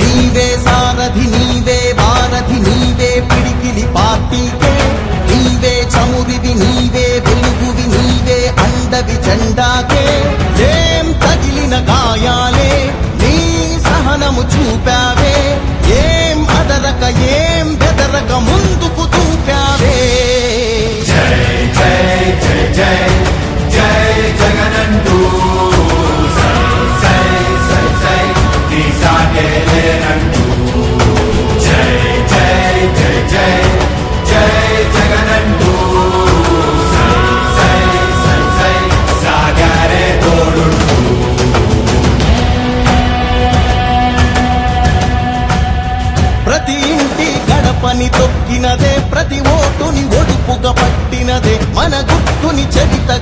నీవే సారథి నీవే వారధి నీవే పిడికిలి పార్టీకే. నీవే చమురివి నీవే వెలుగువి నీవే అండవి జెండాకే. ఏం తగిలిన గాయాలే నీ సహనము చూపావే. ఏం అదరక ఏం బెదరక ముందు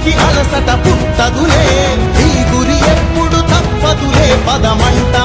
అడుగుకి అలసట పుట్టదులే. ఈ గురి ఎప్పుడు తప్పదులే పదమంటా.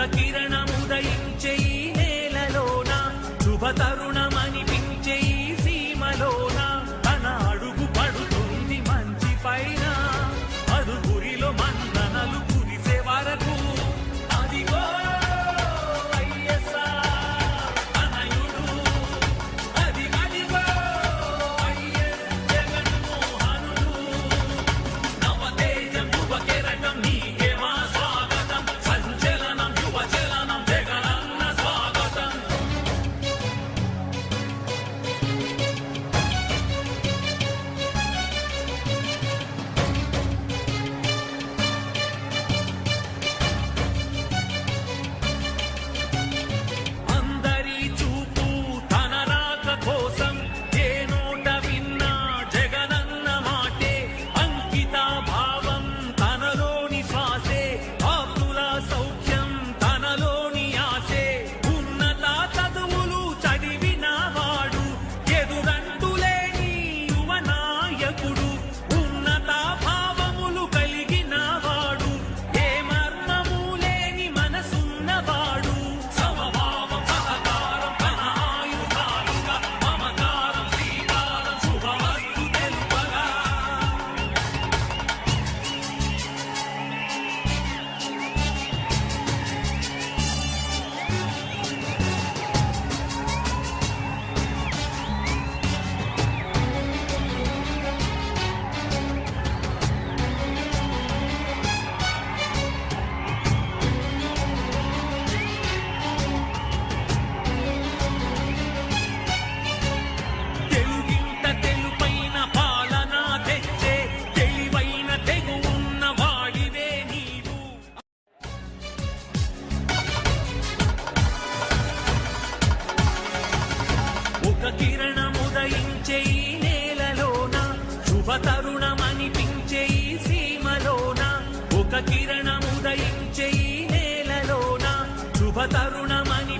ಮುಖ ಕಿರಣ శుభతరుణమణి